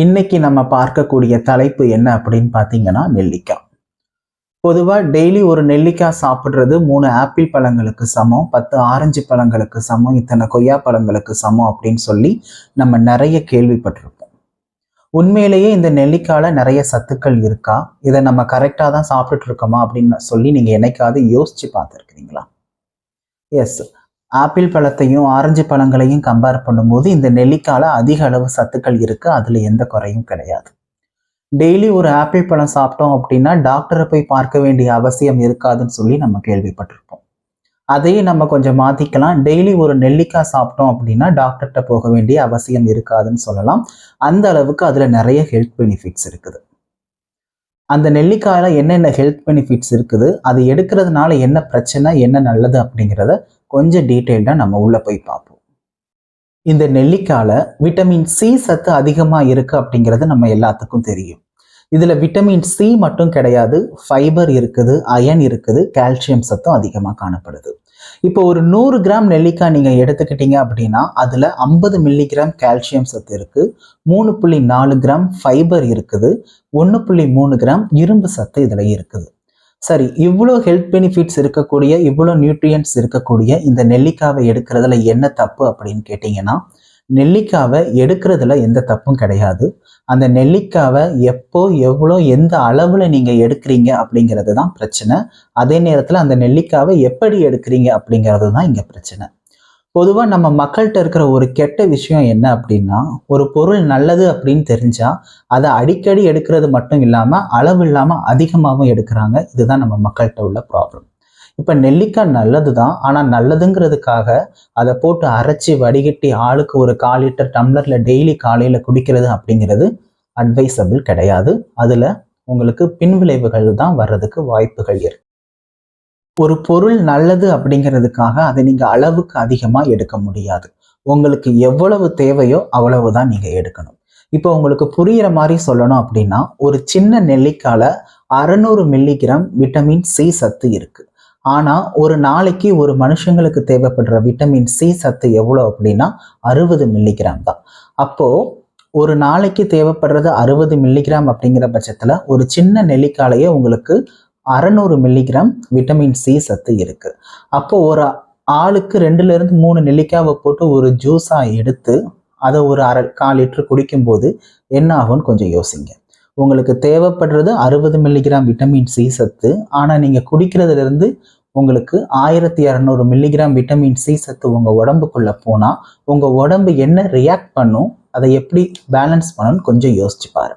இன்னைக்கு நம்ம பார்க்கக்கூடிய தலைப்பு என்ன அப்படின்னு பார்த்தீங்கன்னா நெல்லிக்காய். பொதுவாக டெய்லி ஒரு நெல்லிக்காய் சாப்பிட்றது மூணு ஆப்பிள் பழங்களுக்கு சமம் பத்து ஆரஞ்சு பழங்களுக்கு சமம் இத்தனை கொய்யா பழங்களுக்கு சமம் அப்படின்னு சொல்லி நம்ம நிறைய கேள்விப்பட்டிருப்போம். உண்மையிலேயே இந்த நெல்லிக்காயில் நிறைய சத்துக்கள் இருக்கா? இதை நம்ம கரெக்டாக தான் சாப்பிட்டுட்டு இருக்கோமா அப்படின்னு சொல்லி நீங்கள் என்னைக்காவது யோசிச்சு பார்த்துருக்கிறீங்களா? எஸ் ஆப்பிள் பழத்தையும் ஆரஞ்சு பழங்களையும் கம்பேர் பண்ணும்போது இந்த நெல்லிக்காயில் அதிக அளவு சத்துக்கள் இருக்குது அதில் எந்த குறையும் கிடையாது. டெய்லி ஒரு ஆப்பிள் பழம் சாப்பிட்டோம் அப்படின்னா டாக்டரை போய் பார்க்க வேண்டிய அவசியம் இருக்காதுன்னு சொல்லி நம்ம கேள்விப்பட்டிருப்போம். அதையே நம்ம கொஞ்சம் மாற்றிக்கலாம் டெய்லி ஒரு நெல்லிக்காய் சாப்பிட்டோம் அப்படின்னா டாக்டர்கிட்ட போக வேண்டிய அவசியம் இருக்காதுன்னு சொல்லலாம். அந்த அளவுக்கு அதில் நிறைய ஹெல்த் பெனிஃபிட்ஸ் இருக்குது. அந்த நெல்லிக்காயில் என்னென்ன ஹெல்த் பெனிஃபிட்ஸ் இருக்குது அது எடுக்கிறதுனால என்ன பிரச்சனை என்ன நல்லது அப்படிங்கிறத கொஞ்சம் டீட்டெயில்டாக நம்ம உள்ளே போய் பார்ப்போம். இந்த நெல்லிக்காயில் விட்டமின் சி சத்து அதிகமாக இருக்குது அப்படிங்கிறது நம்ம எல்லாத்துக்கும் தெரியும். இதில் விட்டமின் சி மட்டும் கிடையாது ஃபைபர் இருக்குது அயன் இருக்குது கால்சியம் சத்தும் அதிகமாக காணப்படுது. இப்போ ஒரு நூறு கிராம் நெல்லிக்காய் நீங்கள் எடுத்துக்கிட்டீங்க அப்படின்னா அதில் ஐம்பது மில்லிகிராம் கால்சியம் சத்து இருக்குது மூணு புள்ளி நாலு கிராம் ஃபைபர் இருக்குது ஒன்று புள்ளி மூணு கிராம் இரும்பு சத்து இதில் இருக்குது. சரி இவ்வளோ ஹெல்த் பெனிஃபிட்ஸ் இருக்கக்கூடிய இவ்வளோ நியூட்ரியன்ட்ஸ் இருக்கக்கூடிய இந்த நெல்லிக்காவை எடுக்கிறதுல என்ன தப்பு அப்படின்னு கேட்டிங்கன்னா நெல்லிக்காவை எடுக்கிறதுல எந்த தப்பும் கிடையாது. அந்த நெல்லிக்காவை எப்போ எவ்வளோ எந்த அளவில் நீங்கள் எடுக்கிறீங்க அப்படிங்கிறது தான் பிரச்சனை. அதே நேரத்தில் அந்த நெல்லிக்காவை எப்படி எடுக்கிறீங்க அப்படிங்கிறது தான் இங்கே பிரச்சனை. பொதுவாக நம்ம மக்கள்கிட்ட இருக்கிற ஒரு கெட்ட விஷயம் என்ன அப்படின்னா ஒரு பொருள் நல்லது அப்படின்னு தெரிஞ்சால் அதை அடிக்கடி எடுக்கிறது மட்டும் இல்லாமல் அளவு இல்லாமல் அதிகமாகவும் எடுக்கிறாங்க. இதுதான் நம்ம மக்கள்கிட்ட உள்ள ப்ராப்ளம் இப்போ நெல்லிக்காய் நல்லது தான் ஆனால் நல்லதுங்கிறதுக்காக அதை போட்டு அரைச்சி வடிகட்டி ஆளுக்கு ஒரு கால் லிட்டர் டம்ளரில் டெய்லி காலையில் குடிக்கிறது அப்படிங்கிறது அட்வைசபிள் கிடையாது. அதில் உங்களுக்கு பின்விளைவுகள் தான் வர்றதுக்கு வாய்ப்புகள் இருக்கு. ஒரு பொருள் நல்லது அப்படிங்கிறதுக்காக அதை நீங்கள் அளவுக்கு அதிகமாக எடுக்க முடியாது. உங்களுக்கு எவ்வளவு தேவையோ அவ்வளவு தான் நீங்கள் எடுக்கணும். இப்போ உங்களுக்கு புரிகிற மாதிரி சொல்லணும் அப்படின்னா ஒரு சின்ன நெல்லிக்காயில் அறநூறு மில்லிகிராம் விட்டமின் சி சத்து இருக்குது ஆனால் ஒரு நாளைக்கு ஒரு மனுஷங்களுக்கு தேவைப்படுற விட்டமின் சி சத்து எவ்வளோ அப்படின்னா அறுபது மில்லிகிராம் தான். அப்போது ஒரு நாளைக்கு தேவைப்படுறது அறுபது மில்லிகிராம் அப்படிங்கிற பட்சத்தில் ஒரு சின்ன நெல்லிக்காலையே உங்களுக்கு அறநூறு மில்லிகிராம் விட்டமின் சி சத்து இருக்கு. அப்போ ஒரு ஆளுக்கு ரெண்டுல இருந்து மூணு நெல்லிக்காவை போட்டு ஒரு ஜூஸா எடுத்து அதை ஒரு அரை கால் லிட்டர் குடிக்கும்போது என்ன ஆகும்னு கொஞ்சம் யோசிங்க. உங்களுக்கு தேவைப்படுறது அறுபது மில்லிகிராம் விட்டமின் சி சத்து. ஆனால் நீங்கள் குடிக்கிறதுலேருந்து உங்களுக்கு ஆயிரத்தி இரநூறு மில்லிகிராம் விட்டமின் சி சத்து உங்கள் உடம்புக்குள்ளே போனால் உங்கள் உடம்பு என்ன ரியாக்ட் பண்ணும் அதை எப்படி பேலன்ஸ் பண்ணணும்னு கொஞ்சம் யோசிச்சு பாரு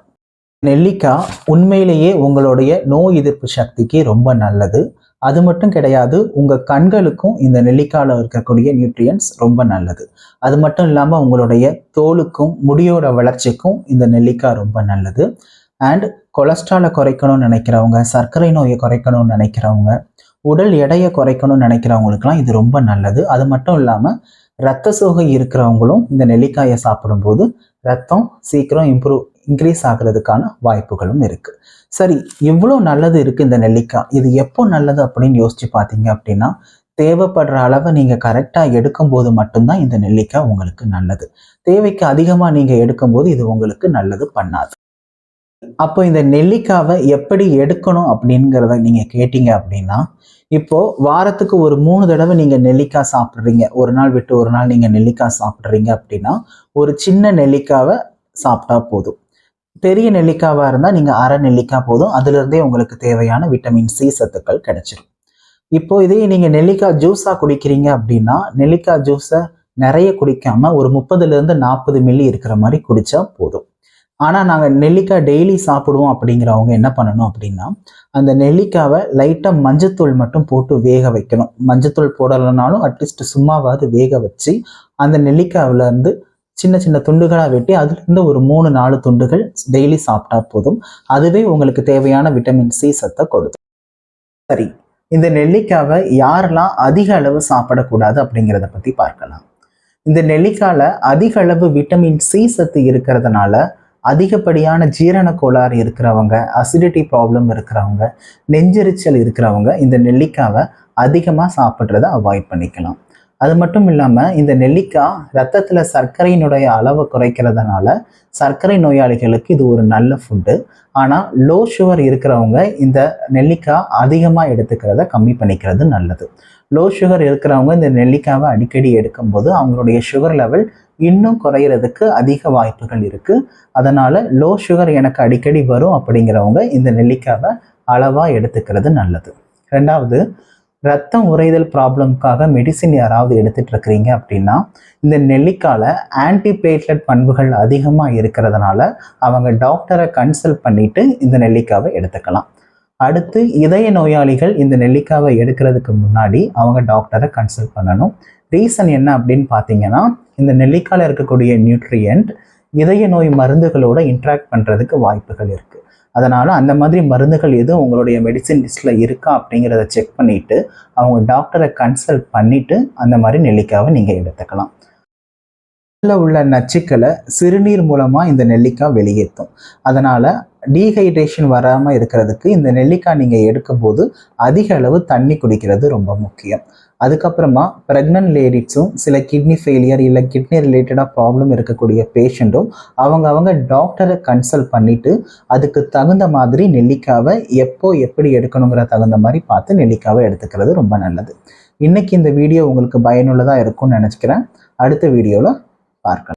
நெல்லிக்காய் உண்மையிலேயே உங்களுடைய நோய் எதிர்ப்பு சக்திக்கு ரொம்ப நல்லது. அது மட்டும் கிடையாது உங்கள் கண்களுக்கும் இந்த நெல்லிக்காயில் இருக்கக்கூடிய நியூட்ரியன்ஸ் ரொம்ப நல்லது. அது மட்டும் இல்லாமல் உங்களுடைய தோலுக்கும் முடியோட வளர்ச்சிக்கும் இந்த நெல்லிக்காய் ரொம்ப நல்லது. அண்ட் கொலஸ்ட்ராலை குறைக்கணும்னு நினைக்கிறவங்க சர்க்கரை நோயை குறைக்கணும்னு நினைக்கிறவங்க உடல் எடையை குறைக்கணும்னு நினைக்கிறவங்களுக்குலாம் இது ரொம்ப நல்லது. அது மட்டும் இல்லாமல் ரத்த சோகை இருக்கிறவங்களும் இந்த நெல்லிக்காயை சாப்பிடும்போது ரத்தம் சீக்கிரம் இம்ப்ரூவ் இன்க்ரீஸ் ஆகிறதுக்கான வாய்ப்புகளும் இருக்குது சரி இவ்வளோ நல்லது இருக்குது இந்த நெல்லிக்காய். இது எப்போ நல்லது அப்படின்னு யோசிச்சு பார்த்தீங்க அப்படின்னா தேவைப்படுற அளவை நீங்கள் கரெக்டாக எடுக்கும்போது மட்டும்தான் இந்த நெல்லிக்காய் உங்களுக்கு நல்லது. தேவைக்கு அதிகமாக நீங்கள் எடுக்கும்போது இது உங்களுக்கு நல்லது பண்ணாது. அப்போ இந்த நெல்லிக்காவை எப்படி எடுக்கணும் அப்படிங்கிறத நீங்கள் கேட்டீங்க அப்படின்னா இப்போ வாரத்துக்கு ஒரு மூணு தடவை நீங்கள் நெல்லிக்காய் சாப்பிட்றீங்க. ஒரு நாள் விட்டு ஒரு நாள் நீங்கள் நெல்லிக்காய் சாப்பிட்றீங்க அப்படின்னா ஒரு சின்ன நெல்லிக்காவை சாப்பிட்டா போதும். பெரிய நெல்லிக்காவாக இருந்தால் நீங்கள் அரை நெல்லிக்காய் போதும். அதுலேருந்தே உங்களுக்கு தேவையான விட்டமின் சி சத்துக்கள் கிடைச்சிடும் இப்போ இதே நீங்கள் நெல்லிக்காய் ஜூஸாக குடிக்கிறீங்க அப்படின்னா நெல்லிக்காய் ஜூஸை நிறைய குடிக்காமல் ஒரு முப்பதுலேருந்து நாற்பது மில்லி இருக்கிற மாதிரி குடித்தா போதும். ஆனால் நாங்கள் நெல்லிக்காய் டெய்லி சாப்பிடுவோம் அப்படிங்கிறவங்க என்ன பண்ணணும் அப்படின்னா அந்த நெல்லிக்காவை லைட்டாக மஞ்சத்தூள் மட்டும் போட்டு வேக வைக்கணும். மஞ்சத்தூள் போடலைனாலும் அட்லீஸ்ட் சும்மாவாவது வேக வச்சு அந்த நெல்லிக்காவிலேருந்து சின்ன சின்ன துண்டுகளாக வெட்டி அதுலேருந்து ஒரு மூணு நாலு துண்டுகள் டெய்லி சாப்பிட்டா போதும். அதுவே உங்களுக்கு தேவையான விட்டமின் சி சத்தை கொடுக்கும். சரி இந்த நெல்லிக்காவை யாரெல்லாம் அதிக அளவு சாப்பிடக்கூடாது அப்படிங்கிறத பற்றி பார்க்கலாம். இந்த நெல்லிக்காயில் அதிக அளவு விட்டமின் சி சத்து இருக்கிறதுனால அதிகப்படியான ஜீரண கோளாறு இருக்கிறவங்க அசிடிட்டி ப்ராப்ளம் இருக்கிறவங்க நெஞ்செரிச்சல் இருக்கிறவங்க இந்த நெல்லிக்காவை அதிகமாக சாப்பிட்றத அவாய்ட் பண்ணிக்கலாம். அது மட்டும் இல்லாமல் இந்த நெல்லிக்காய் ரத்தத்தில் சர்க்கரையினுடைய அளவை குறைக்கிறதுனால சர்க்கரை நோயாளிகளுக்கு இது ஒரு நல்ல ஃபுட்டு ஆனால் லோ சுகர் இருக்கிறவங்க இந்த நெல்லிக்காய் அதிகமாக எடுத்துக்கிறத கம்மி பண்ணிக்கிறது நல்லது. லோ சுகர் இருக்கிறவங்க இந்த நெல்லிக்காவை அடிக்கடி எடுக்கும்போது அவங்களுடைய சுகர் லெவல் இன்னும் குறையிறதுக்கு அதிக வாய்ப்புகள் இருக்குது அதனால் லோ சுகர் எனக்கு அடிக்கடி வரும் அப்படிங்கிறவங்க இந்த நெல்லிக்காவை அளவாக எடுத்துக்கிறது நல்லது. ரெண்டாவது ரத்தம் உறைதல் ப்ராப்ளம்க்காக மெடிசின் யாராவது எடுத்துகிட்டு இருக்கிறீங்க அப்படின்னா இந்த நெல்லிக்காயில் ஆன்டிபிளேட்லெட் பண்புகள் அதிகமாக இருக்கிறதுனால அவங்க டாக்டரை கன்சல்ட் பண்ணிட்டு இந்த நெல்லிக்காவை எடுத்துக்கலாம். அடுத்து இதய நோயாளிகள் இந்த நெல்லிக்காவை எடுக்கிறதுக்கு முன்னாடி அவங்க டாக்டரை கன்சல்ட் பண்ணணும். ரீசன் என்ன அப்படின்னு பார்த்தீங்கன்னா இந்த நெல்லிக்காயில் இருக்கக்கூடிய நியூட்ரியன்ட் இதய நோய் மருந்துகளோட இன்ட்ராக்ட் பண்ணுறதுக்கு வாய்ப்புகள் இருக்குது அதனால் அந்த மாதிரி மருந்துகள் எதுவும் உங்களுடைய மெடிசின் லிஸ்ட்டில் இருக்கா அப்படிங்கிறத செக் பண்ணிவிட்டு அவங்க டாக்டரை கன்சல்ட் பண்ணிவிட்டு அந்த மாதிரி நெல்லிக்காவை நீங்கள் எடுத்துக்கலாம். உள்ள உள்ள நச்சுக்களை சிறுநீர் மூலமாக இந்த நெல்லிக்காய் வெளியேற்றும். அதனால் டீஹைட்ரேஷன் வராமல் இருக்கிறதுக்கு இந்த நெல்லிக்காய் நீங்கள் எடுக்கும்போது அதிக அளவு தண்ணி குடிக்கிறது ரொம்ப முக்கியம். அதுக்கப்புறமா ப்ரெக்னென்ட் லேடிஸும் சில கிட்னி ஃபெயிலியர் இல்லை கிட்னி ரிலேட்டடாக ப்ராப்ளம் இருக்கக்கூடிய பேஷண்ட்டும் அவங்க அவங்க டாக்டரை கன்சல்ட் பண்ணிவிட்டு அதுக்கு தகுந்த மாதிரி நெல்லிக்காவை எப்போ எப்படி எடுக்கணுங்கிற தகுந்த மாதிரி பார்த்து நெல்லிக்காவை எடுத்துக்கிறது ரொம்ப நல்லது. இன்றைக்கி இந்த வீடியோ உங்களுக்கு பயனுள்ளதாக இருக்கும்னு நினச்சிக்கிறேன். அடுத்த வீடியோவில் பார்க்கலாம்.